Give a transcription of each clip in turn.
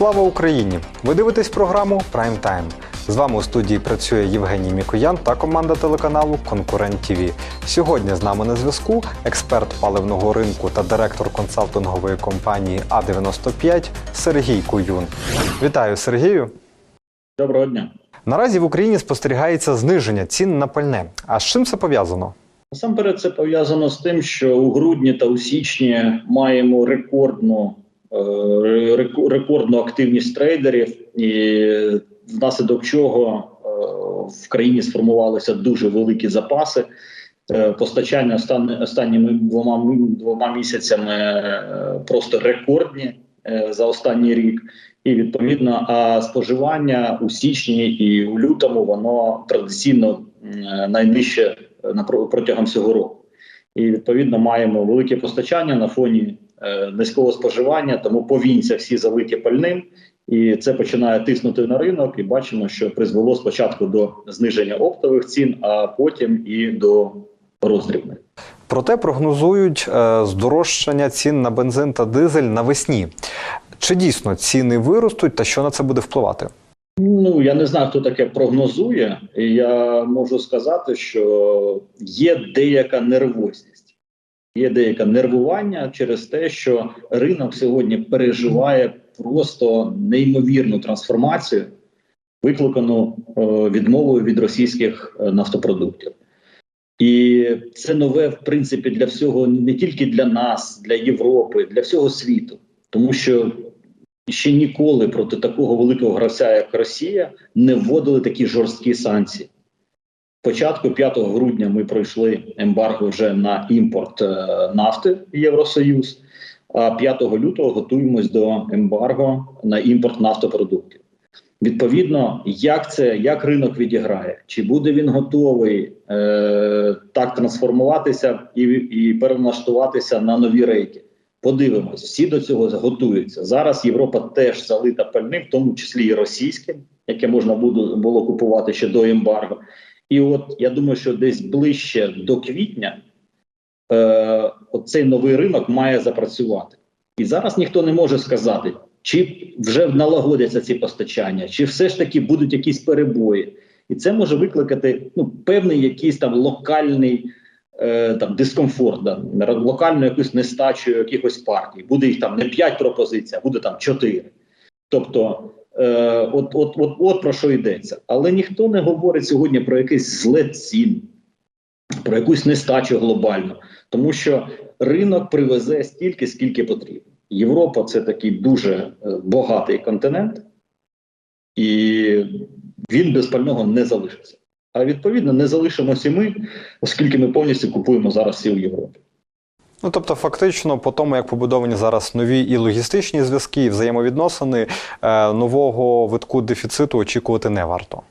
Слава Україні! Ви дивитесь програму Прайм Тайм. З вами у студії працює Євгеній Мікоян та команда телеканалу Конкурент ТВ. Сьогодні з нами на зв'язку експерт паливного ринку та директор консалтингової компанії А95 Сергій Куюн. Вітаю Сергію! Доброго дня. Наразі в Україні спостерігається зниження цін на пальне. А з чим це пов'язано? Насамперед, це пов'язано з тим, що у грудні та у січні маємо рекордну рекордну активність трейдерів, і внаслідок чого е, в країні сформувалися дуже великі запаси. Е, Постачання остан- останніми двома двома місяцями е, просто рекордні е, за останній рік. І відповідно, а споживання у січні і у лютому воно традиційно найнижче протягом всього року. І відповідно маємо велике постачання на фоні е, низького споживання, тому повінця всі залиті пальним, і це починає тиснути на ринок. І бачимо, що призвело спочатку до зниження оптових цін, а потім і до роздрібних. Проте прогнозують е, здорожчання цін на бензин та дизель навесні. Чи дійсно ціни виростуть та що на це буде впливати? Ну я не знаю, хто таке прогнозує. Я можу сказати, що є деяка нервозність, є деяке нервування через те, що ринок сьогодні переживає просто неймовірну трансформацію, викликану е, відмовою від російських е, нафтопродуктів. І це нове, в принципі, для всього не тільки для нас, для Європи, для всього світу, тому що ще ніколи проти такого великого гравця, як Росія, не вводили такі жорсткі санкції. Початку 5 грудня ми пройшли ембарго вже на імпорт е, нафти в Євросоюз, а 5 лютого готуємось до ембарго на імпорт нафтопродуктів. Відповідно, як це як ринок відіграє, чи буде він готовий е, так трансформуватися і, і переналаштуватися на нові рейки? Подивимось, всі до цього готуються. Зараз Європа теж залита пальним, в тому числі і російським, яке можна було купувати ще до ембарго. І от я думаю, що десь ближче до квітня е, цей новий ринок має запрацювати. І зараз ніхто не може сказати, чи вже налагодяться ці постачання, чи все ж таки будуть якісь перебої. І це може викликати ну, певний якийсь там локальний е, там дискомфорт, да, локальну якусь нестачу якихось партій. Буде їх там не 5 пропозицій, а буде там 4. Тобто, от, от, от, от про що йдеться. Але ніхто не говорить сьогодні про якийсь злет цін, про якусь нестачу глобальну, тому що ринок привезе стільки, скільки потрібно. Європа це такий дуже е, багатий континент, і він без пального не залишиться. А відповідно не залишимося ми, оскільки ми повністю купуємо зараз всі в Європі. Ну тобто, фактично, по тому, як побудовані зараз нові і логістичні зв'язки, і взаємовідносини, е, нового витку дефіциту очікувати не варто.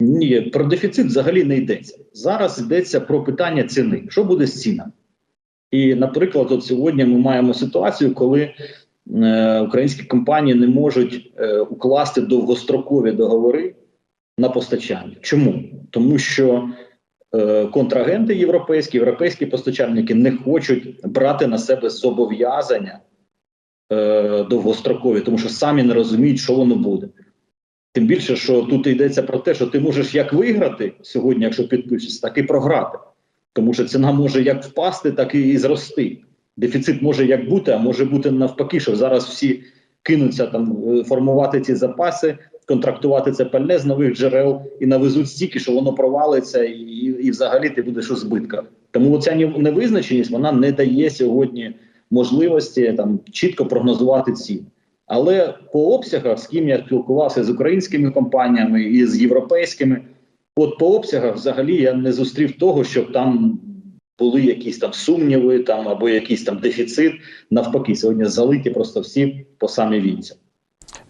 Ні, про дефіцит взагалі не йдеться. Зараз йдеться про питання ціни. Що буде з цінами? І, наприклад, от сьогодні ми маємо ситуацію, коли е, українські компанії не можуть е, укласти довгострокові договори на постачання. Чому? Тому що контрагенти європейські, європейські постачальники не хочуть брати на себе зобов'язання е, довгострокові, тому що самі не розуміють, що воно буде. Тим більше, що тут йдеться про те, що ти можеш як виграти сьогодні, якщо підпишешся, так і програти. Тому що ціна може як впасти, так і зрости. Дефіцит може як бути, а може бути навпаки, що зараз всі кинуться там е, формувати ці запаси, контрактувати це пальне з нових джерел і навезуть стільки, що воно провалиться, і, і взагалі ти будеш у збитках. Тому ця невизначеність вона не дає сьогодні можливості там чітко прогнозувати ціни. Але по обсягах, з ким я спілкувався з українськими компаніями і з європейськими, от по обсягах взагалі я не зустрів того, щоб там були якісь там сумніви, там або якийсь там дефіцит. Навпаки, сьогодні залиті просто всі по самі вінця.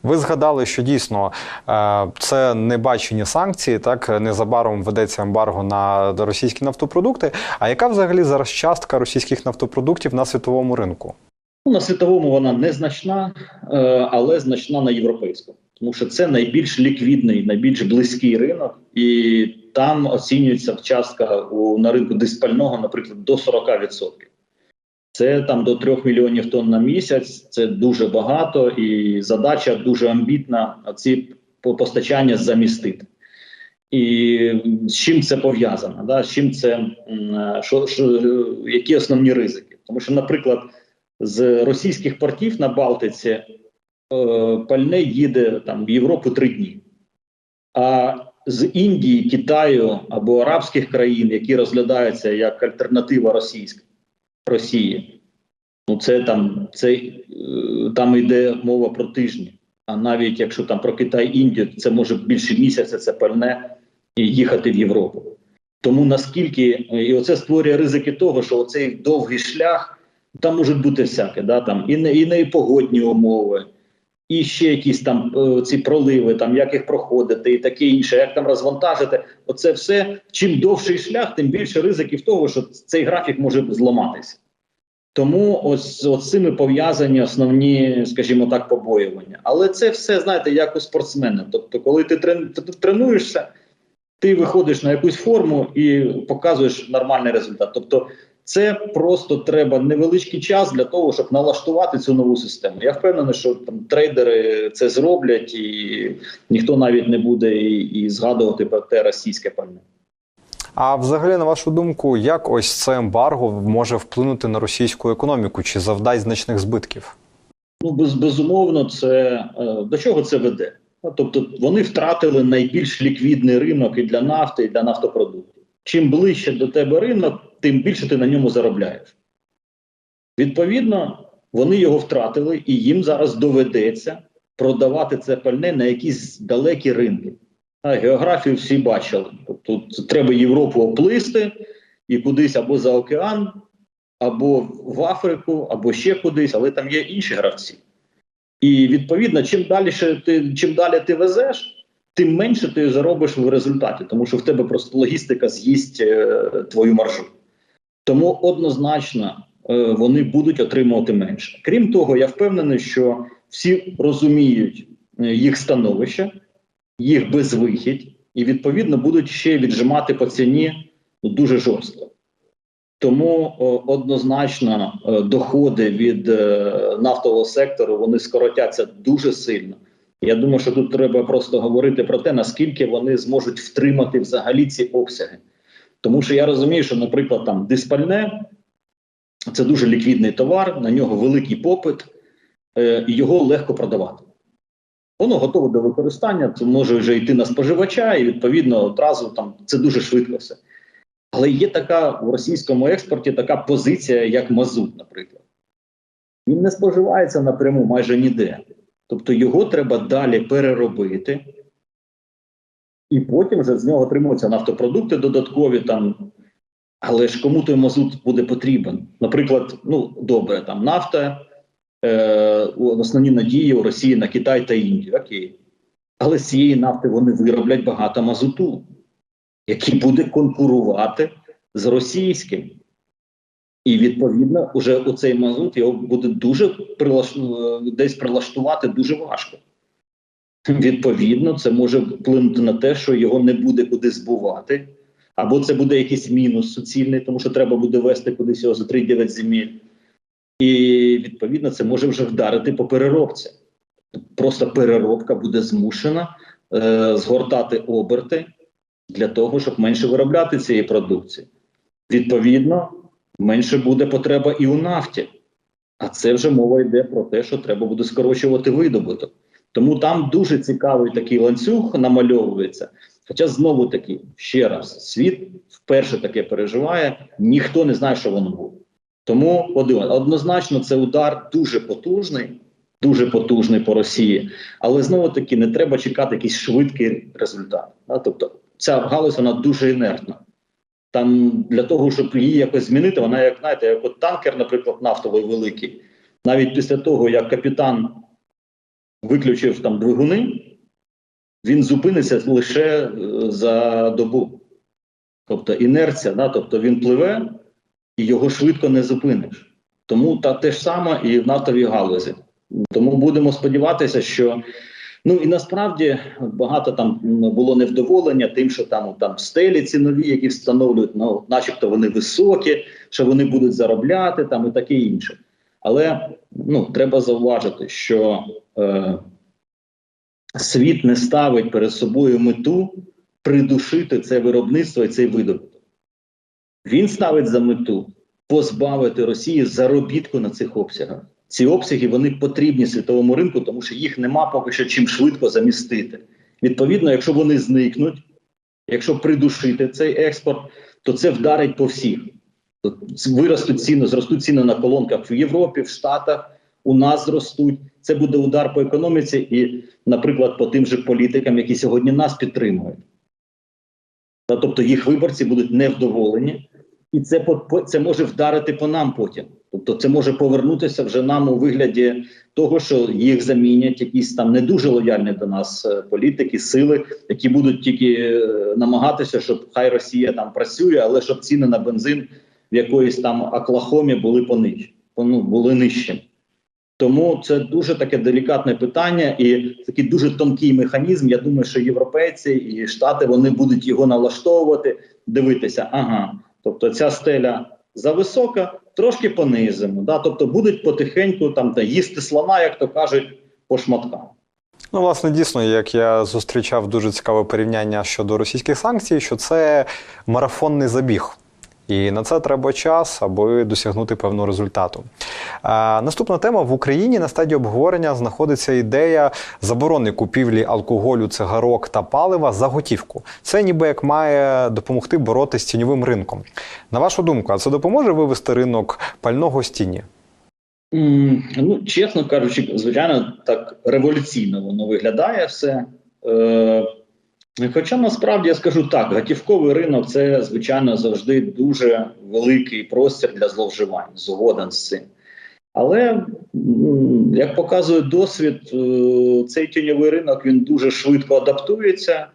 Ви згадали, що дійсно е, це небачені санкції. Так незабаром ведеться ембарго на російські нафтопродукти. А яка взагалі зараз частка російських нафтопродуктів на світовому ринку? На світовому вона незначна, е, але значна на європейському, тому що це найбільш ліквідний, найбільш близький ринок, і там оцінюється частка у на ринку диспального, наприклад, до 40%. Це там до 3 мільйонів тонн на місяць. Це дуже багато, і задача дуже амбітна. Ці постачання замістити. І з чим це пов'язано? Да? З чим це що, що, які основні ризики? Тому що, наприклад, з російських портів на Балтиці е, пальне їде там в Європу три дні. А з Індії, Китаю або арабських країн, які розглядаються як альтернатива російська Росії, ну це там це е, там йде мова про тижні. А навіть якщо там про Китай Індію, це може більше місяця це пальне їхати в Європу. Тому наскільки і оце створює ризики того, що оцей довгий шлях там можуть бути всяке, да там і не і непогодні умови, і ще якісь там е, ці проливи, там як їх проходити, і таке інше, як там розвантажити. Оце все. Чим довший шлях, тим більше ризиків того, що цей графік може зламатися. Тому ось, з цими пов'язані основні, скажімо так, побоювання. Але це все, знаєте, як у спортсмена. Тобто, коли ти тренуєшся, ти виходиш на якусь форму і показуєш нормальний результат. Тобто, це просто треба невеличкий час для того, щоб налаштувати цю нову систему. Я впевнений, що там трейдери це зроблять, і ніхто навіть не буде і, і згадувати про те російське пальне. А взагалі, на вашу думку, як ось це ембарго може вплинути на російську економіку чи завдасть значних збитків? Ну, без, безумовно, це е, до чого це веде? Ну, Тобто вони втратили найбільш ліквідний ринок і для нафти, і для нафтопродуктів. Чим ближче до тебе ринок, тим більше ти на ньому заробляєш. Відповідно, вони його втратили, і їм зараз доведеться продавати це пальне на якісь далекі ринки. А географію всі бачили. Тобто треба Європу оплисти і кудись або за океан, або в Африку, або ще кудись, але там є інші гравці. І відповідно, чим далі ти чим далі ти везеш, тим менше ти заробиш в результаті, тому що в тебе просто логістика з'їсть е, твою маржу. Тому однозначно е, вони будуть отримувати менше. Крім того, я впевнений, що всі розуміють е, їх становище, їх безвихідь, і відповідно будуть ще віджимати по ціні дуже жорстко. Тому однозначно е, доходи від нафтового сектору вони скоротяться дуже сильно. Я думаю, що тут треба просто говорити про те, наскільки вони зможуть втримати взагалі ці обсяги. Тому що я розумію, що, наприклад, там диспальне це дуже ліквідний товар, на нього великий попит, е, його легко продавати. Воно готове до використання, це може вже йти на споживача, і відповідно одразу там це дуже швидко все. Але є така в російському експорті така позиція, як мазут, наприклад. Він не споживається напряму майже ніде. Тобто його треба далі переробити, і потім вже з нього отримуються нафтопродукти додаткові там. Але ж кому той мазут буде потрібен? Наприклад, ну добре, там нафта, е, основні надії у Росії на Китай та Індію. Окей. Але з цієї нафти вони вироблять багато мазуту який буде конкурувати з російським. І відповідно, уже у цей мазут його буде дуже прилашту... десь прилаштувати дуже важко. Відповідно, це може вплинути на те, що його не буде куди збувати, або це буде якийсь мінус суцільний, тому що треба буде вести кудись його за 3-9 земель. І відповідно це може вже вдарити по переробці. Просто переробка буде змушена е, згортати оберти для того, щоб менше виробляти цієї продукції. Відповідно, менше буде потреба і у нафті. А це вже мова йде про те, що треба буде скорочувати видобуток. Тому там дуже цікавий такий ланцюг намальовується. Хоча знову таки, ще раз, світ вперше таке переживає, ніхто не знає, що воно буде. Тому однозначно, це удар дуже потужний, дуже потужний по Росії, але знову таки не треба чекати якийсь швидкий результат. Тобто ця галузь вона дуже інертна. Там для того, щоб її якось змінити, вона, як знаєте, як от танкер, наприклад, нафтовий великий, навіть після того, як капітан виключив там двигуни, він зупиниться лише е, за добу. Тобто інерція, да? тобто він пливе і його швидко не зупиниш. Тому та те ж саме і в нафтовій галузі. Тому будемо сподіватися, що Ну і насправді багато там було невдоволення тим, що там там стелі цінові, які встановлюють, ну, начебто вони високі, що вони будуть заробляти там і таке інше. Але ну треба зауважити, що е, світ не ставить перед собою мету придушити це виробництво і цей видобуток. Він ставить за мету позбавити Росії заробітку на цих обсягах. Ці обсяги вони потрібні світовому ринку, тому що їх нема поки що чим швидко замістити. Відповідно, якщо вони зникнуть, якщо придушити цей експорт, то це вдарить по всіх. Виростуть ціни, зростуть ціни на колонках в Європі, в Штатах, у нас зростуть. Це буде удар по економіці і, наприклад, по тим же політикам, які сьогодні нас підтримують. Тобто їх виборці будуть невдоволені, і це це може вдарити по нам потім. Тобто, це може повернутися вже нам у вигляді того, що їх замінять якісь там не дуже лояльні до нас е, політики, сили, які будуть тільки е, намагатися, щоб хай Росія там працює, але щоб ціни на бензин в якоїсь там Оклахомі були пониж, ну, були нижчими. Тому це дуже таке делікатне питання і такий дуже тонкий механізм. Я думаю, що європейці і штати вони будуть його налаштовувати, дивитися. Ага, тобто ця стеля зависока, трошки понизимо. Да? Тобто будуть потихеньку там та їсти слона, як то кажуть, по шматкам. Ну, власне, дійсно, як я зустрічав дуже цікаве порівняння щодо російських санкцій, що це марафонний забіг. І на це треба час, аби досягнути певного результату. А, наступна тема в Україні на стадії обговорення знаходиться ідея заборони купівлі алкоголю, цигарок та палива за готівку. Це ніби як має допомогти боротися з тіньовим ринком. На вашу думку, а це допоможе вивести ринок пального з тіні? М, Ну, чесно кажучи, звичайно, так революційно воно виглядає все. Е, хоча насправді я скажу так: готівковий ринок це, звичайно, завжди дуже великий простір для зловживань, згоден з цим. Але як показує досвід, е, цей тіньовий ринок він дуже швидко адаптується,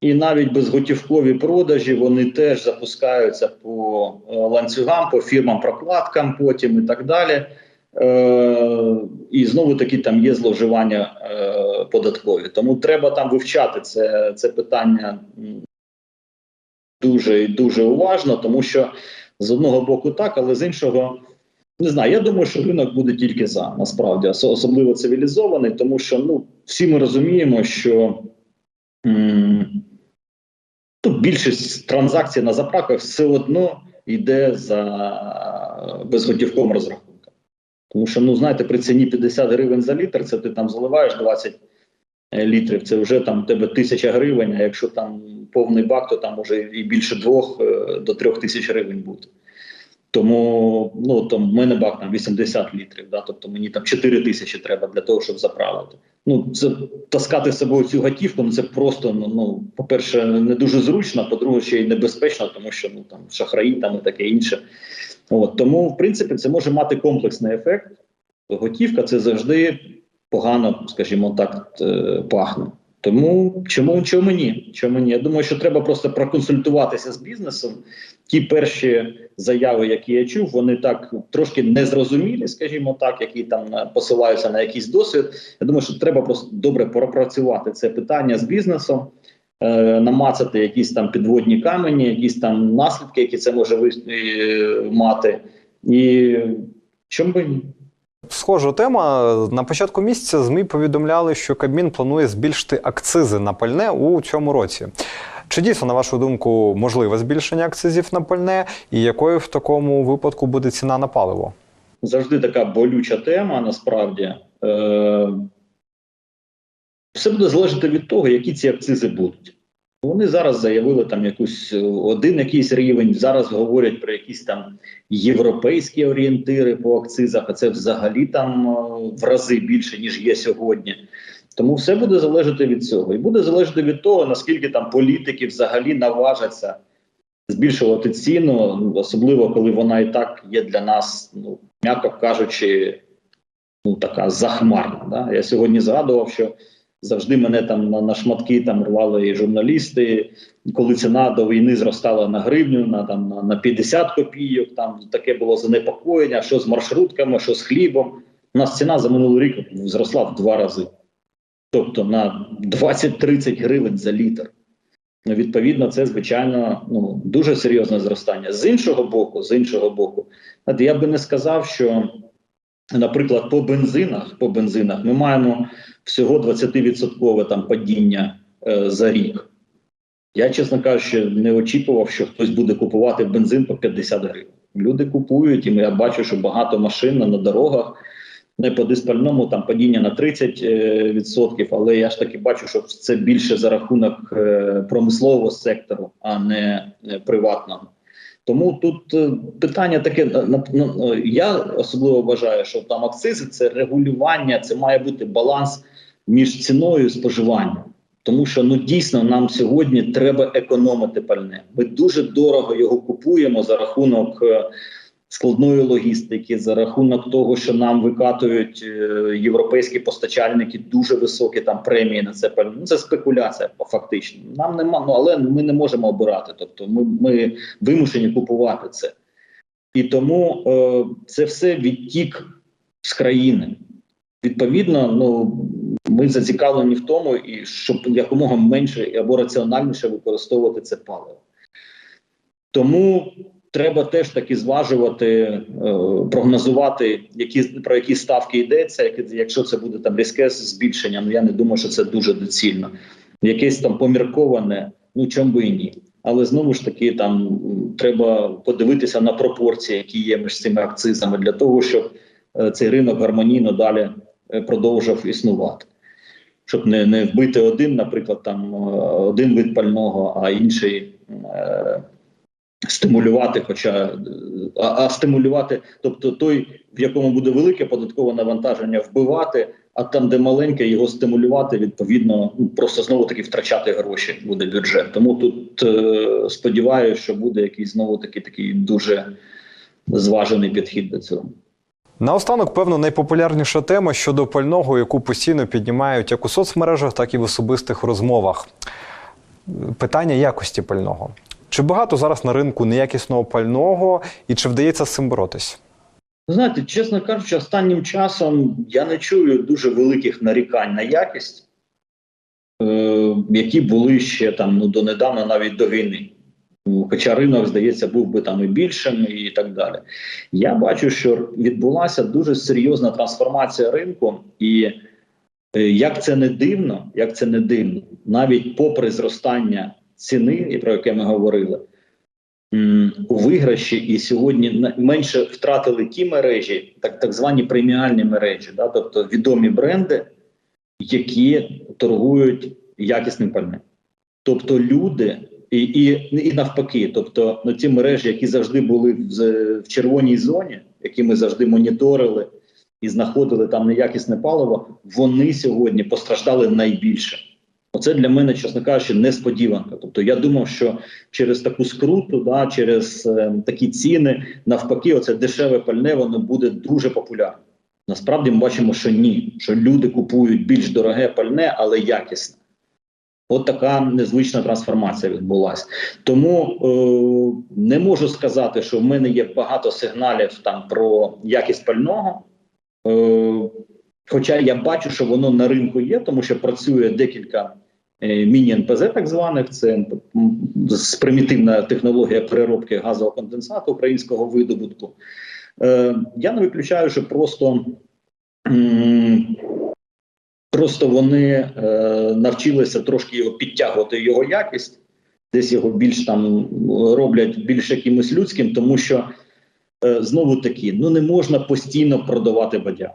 і навіть безготівкові продажі вони теж запускаються по е, ланцюгам, по фірмам-прокладкам, потім і так далі. Е, і знову таки там є зловживання е, податкові. Тому треба там вивчати це, це питання дуже дуже уважно, тому що з одного боку так, але з іншого. Не знаю, я думаю, що ринок буде тільки за насправді, особливо цивілізований, тому що ну всі ми розуміємо, що м, ну, більшість транзакцій на заправках все одно йде за безготівковим розрахунком. Тому що, ну знаєте, при ціні 50 гривень за літр, це ти там заливаєш 20 літрів, це вже там у тебе тисяча гривень, а якщо там повний бак, то там може і більше двох е, до трьох тисяч гривень бути. Тому ну там в мене бак там 80 літрів, да, тобто мені там 4 тисячі треба для того, щоб заправити. Ну це таскати з собою цю готівку, ну це просто ну, ну по-перше, не дуже зручно, по-друге, ще й небезпечно, тому що ну там шахраї там і таке інше. От тому, в принципі, це може мати комплексний ефект. Готівка це завжди погано, скажімо так, е, пахне. Тому чому чому ні? Чому ні? Я думаю, що треба просто проконсультуватися з бізнесом. Ті перші заяви, які я чув, вони так трошки незрозумілі, скажімо так, які там е, посилаються на якийсь досвід. Я думаю, що треба просто добре пропрацювати це питання з бізнесом, е, намацати якісь там підводні камені, якісь там наслідки, які це може е, мати. І чому би ні? Схожа тема. На початку місяця ЗМІ повідомляли, що Кабмін планує збільшити акцизи на пальне у цьому році. Чи дійсно, на вашу думку, можливе збільшення акцизів на пальне, і якою в такому випадку буде ціна на паливо? завжди така болюча тема. Насправді е, все буде залежати від того, які ці акцизи будуть. Вони зараз заявили там якусь е, один якийсь рівень. Зараз говорять про якісь там європейські орієнтири по акцизах, а це взагалі там е, в рази більше ніж є сьогодні. Тому все буде залежати від цього, і буде залежати від того, наскільки там політики взагалі наважаться збільшувати ціну, ну, особливо коли вона і так є для нас, ну м'яко кажучи, ну така захмарна. Да? Я сьогодні згадував, що завжди мене там на, на шматки там рвали і журналісти. Коли ціна до війни зростала на гривню, на там на, на 50 копійок, там таке було занепокоєння, що з маршрутками, що з хлібом. У нас ціна за минулий рік зросла в два рази. тобто на 20-30 гривень за літр. Ну, відповідно, це звичайно ну дуже серйозне зростання. З іншого боку, з іншого боку, я би не сказав, що, наприклад, по бензинах, по бензинах ми маємо всього 20% там падіння е, за рік. Я, чесно кажучи, не очікував, що хтось буде купувати бензин по 50 гривень. Люди купують, і я бачу, що багато машин на дорогах. Не по диспальному там падіння на 30%, е, але я ж таки бачу, що це більше за рахунок е, промислового сектору, а не е, приватного. Тому тут е, питання таке: на- на- ну, я особливо вважаю, що там акцизи це регулювання, це має бути баланс між ціною і споживанням. Тому що ну дійсно нам сьогодні треба економити пальне. Ми дуже дорого його купуємо за рахунок е, складної логістики, за рахунок того, що нам викатують е, європейські постачальники дуже високі там премії на це. Ну, це спекуляція фактично. Нам нема, ну але ми не можемо обирати. Тобто, ми, ми вимушені купувати це. І тому е, це все відтік з країни. Відповідно, ну ми зацікавлені в тому, і щоб якомога менше або раціональніше використовувати це паливо. Тому треба теж таки зважувати, е, прогнозувати, які про які ставки йдеться. Якщо це буде там різке збільшення, ну я не думаю, що це дуже доцільно. Якесь там помірковане, ну чому би і ні. Але знову ж таки, там треба подивитися на пропорції, які є між цими акцизами, для того, щоб е, цей ринок гармонійно далі е, продовжував існувати. Щоб не, не вбити один, наприклад, там один вид пального, а інший стимулювати, хоча е, а, а стимулювати, тобто той, в якому буде велике податкове навантаження, вбивати, а там, де маленьке, його стимулювати, відповідно, ну, просто знову таки втрачати гроші буде бюджет. Тому тут е, сподіваюся, що буде якийсь знову таки такий дуже зважений підхід до цього. Наостанок, певно, найпопулярніша тема щодо пального, яку постійно піднімають як у соцмережах, так і в особистих розмовах. Питання якості пального. Чи багато зараз на ринку неякісного пального і чи вдається з цим боротись? Знаєте, чесно кажучи, останнім часом я не чую дуже великих нарікань на якість, е, які були ще там ну донедавна, навіть до війни. Хоча ринок, здається, був би там і більшим, і так далі. Я бачу, що відбулася дуже серйозна трансформація ринку, і е, як це не дивно, як це не дивно, навіть попри зростання ціни, про яке ми говорили, у виграші і сьогодні менше втратили ті мережі, так, так звані преміальні мережі, да, тобто відомі бренди, які торгують якісним пальним. Тобто люди, і, і, і навпаки, тобто ну, ті мережі, які завжди були в, в червоній зоні, які ми завжди моніторили і знаходили там неякісне паливо, вони сьогодні постраждали найбільше. Оце для мене, чесно кажучи, несподіванка. Тобто я думав, що через таку скруту, да, через е, такі ціни, навпаки, оце дешеве пальне воно буде дуже популярним. Насправді ми бачимо, що ні, що люди купують більш дороге пальне, але якісне. От така незвична трансформація відбулася. Тому е, не можу сказати, що в мене є багато сигналів там про якість пального. Е, хоча я бачу, що воно на ринку є, тому що працює декілька е, міні-НПЗ, так званих, це примітивна технологія переробки газового конденсату українського видобутку. Е, я не виключаю, що просто. Просто вони е, навчилися трошки його підтягувати його якість, десь його більш там роблять більш якимось людським, тому що знову таки ну не можна постійно продавати бадя,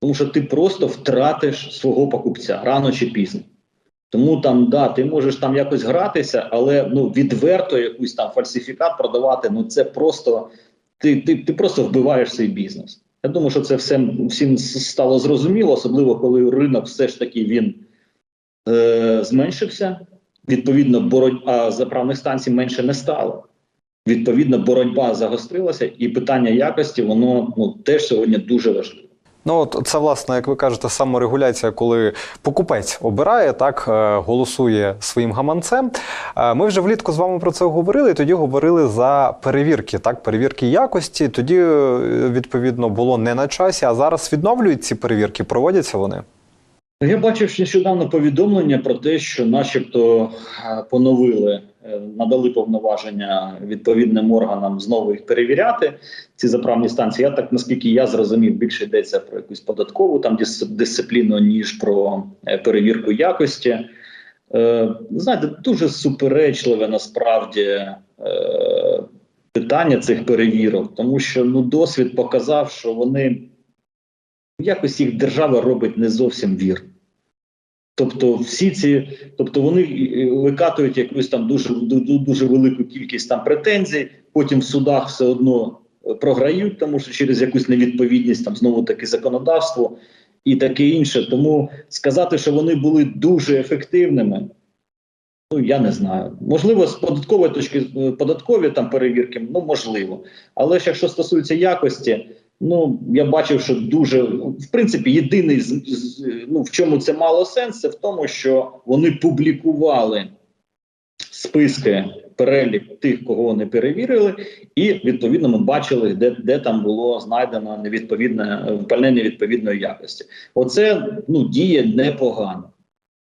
тому що ти просто втратиш свого покупця рано чи пізно. Тому там да, ти можеш там якось гратися, але ну відверто якусь там фальсифікат продавати. Ну це просто ти, ти, ти просто вбиваєш свій бізнес. Я думаю, що це все всім стало зрозуміло, особливо коли ринок все ж таки він е, зменшився. Відповідно, боротьба заправних станцій менше не стало. Відповідно, боротьба загострилася, і питання якості воно ну теж сьогодні дуже важливе. Ну, от це, власне, як ви кажете, саморегуляція, коли покупець обирає, так, е, голосує своїм гаманцем. Е, Ми вже влітку з вами про це говорили, тоді говорили за перевірки, так, перевірки якості. Тоді, е, відповідно, було не на часі, а зараз відновлюють ці перевірки, проводяться вони. Я бачив нещодавно повідомлення про те, що, начебто, поновили, надали повноваження відповідним органам знову їх перевіряти. Ці заправні станції. Я так наскільки я зрозумів, більше йдеться про якусь податкову там дисципліну, ніж про е, перевірку якості. Е, знаєте, дуже суперечливе насправді е, питання цих перевірок, тому що ну досвід показав, що вони якось їх держава робить не зовсім вірно. Тобто, всі ці, тобто вони е, викатують якусь там дуже ду- дуже велику кількість там претензій, потім в судах все одно е, програють, тому що через якусь невідповідність там знову таки законодавству і таке інше. Тому сказати, що вони були дуже ефективними, ну я не знаю. Можливо, з податкової точки е, податкові там перевірки, ну можливо. Але ж якщо стосується якості, ну я бачив, що дуже в принципі єдиний з, з- ну в чому це мало сенс, це в тому, що вони публікували списки. Перелік тих, кого вони перевірили, і відповідно ми бачили, де, де там було знайдено невідповідне пальне невідповідної якості. Оце ну діє непогано.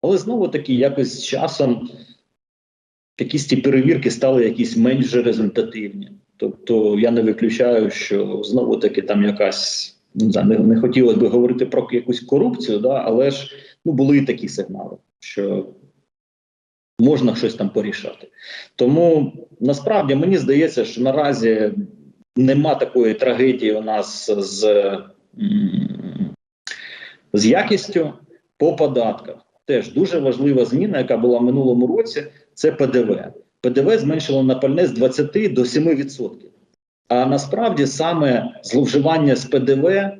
Але знову таки, якось з часом якісь ті перевірки стали якісь менш результативні. Тобто я не виключаю, що знову таки там якась ну, не, знаю, не, не хотілося би говорити про якусь корупцію, да, але ж ну були і такі сигнали, що можна щось там порішати. Тому насправді мені здається, що наразі нема такої трагедії у нас з, з якістю по податках. Теж дуже важлива зміна, яка була в минулому році, це ПДВ. ПДВ зменшило на пальне з 20 до 7%. А насправді саме зловживання з ПДВ е,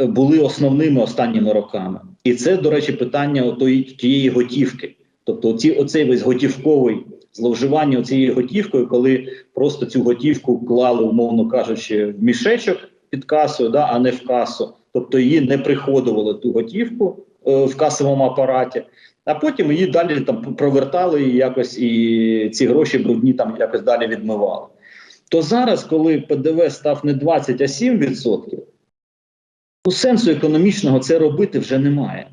були основними останніми роками. І це, до речі, питання тієї готівки. Тобто, оці, оцей весь готівковий зловживання цією готівкою, коли просто цю готівку клали, умовно кажучи, в мішечок під касою, да, а не в касу. Тобто її не приходували ту готівку е, в касовому апараті, а потім її далі там провертали і якось і ці гроші брудні там якось далі відмивали. То зараз, коли ПДВ став не 20, а 7%, ну сенсу економічного це робити вже немає.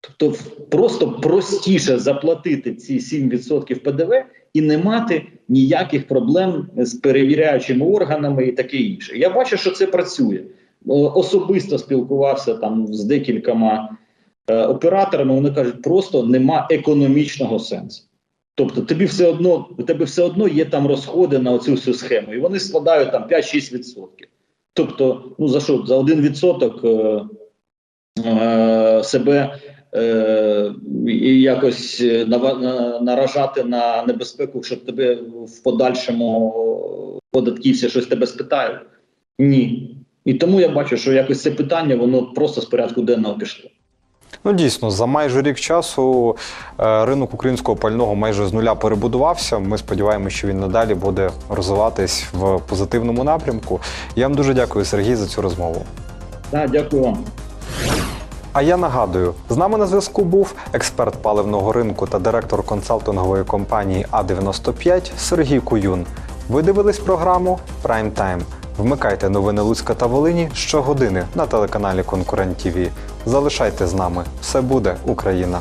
Тобто просто простіше заплатити ці 7% ПДВ і не мати ніяких проблем з перевіряючими органами і таке інше. Я бачу, що це працює. Особисто спілкувався там з декількома операторами. Вони кажуть, просто нема економічного сенсу. Тобто, тобі все одно у тебе все одно є там розходи на оцю всю схему, і вони складають там 5-6%. Тобто, ну за що за 1% е, е, себе е, якось е, нава- на- наражати на небезпеку, щоб тебе в подальшому податківці щось тебе спитають? Ні. І тому я бачу, що якось це питання воно просто з порядку денного пішло. Ну дійсно, за майже рік часу е, ринок українського пального майже з нуля перебудувався. Ми сподіваємося, що він надалі буде розвиватись в позитивному напрямку. Я вам дуже дякую, Сергій, за цю розмову. Так, дякую вам. А я нагадую, з нами на зв'язку був експерт паливного ринку та директор консалтингової компанії А95 Сергій Куюн. Ви дивились програму Прайм Тайм. Вмикайте новини Луцька та Волині щогодини на телеканалі Конкурент ТІВІ. Залишайте з нами. Все буде Україна!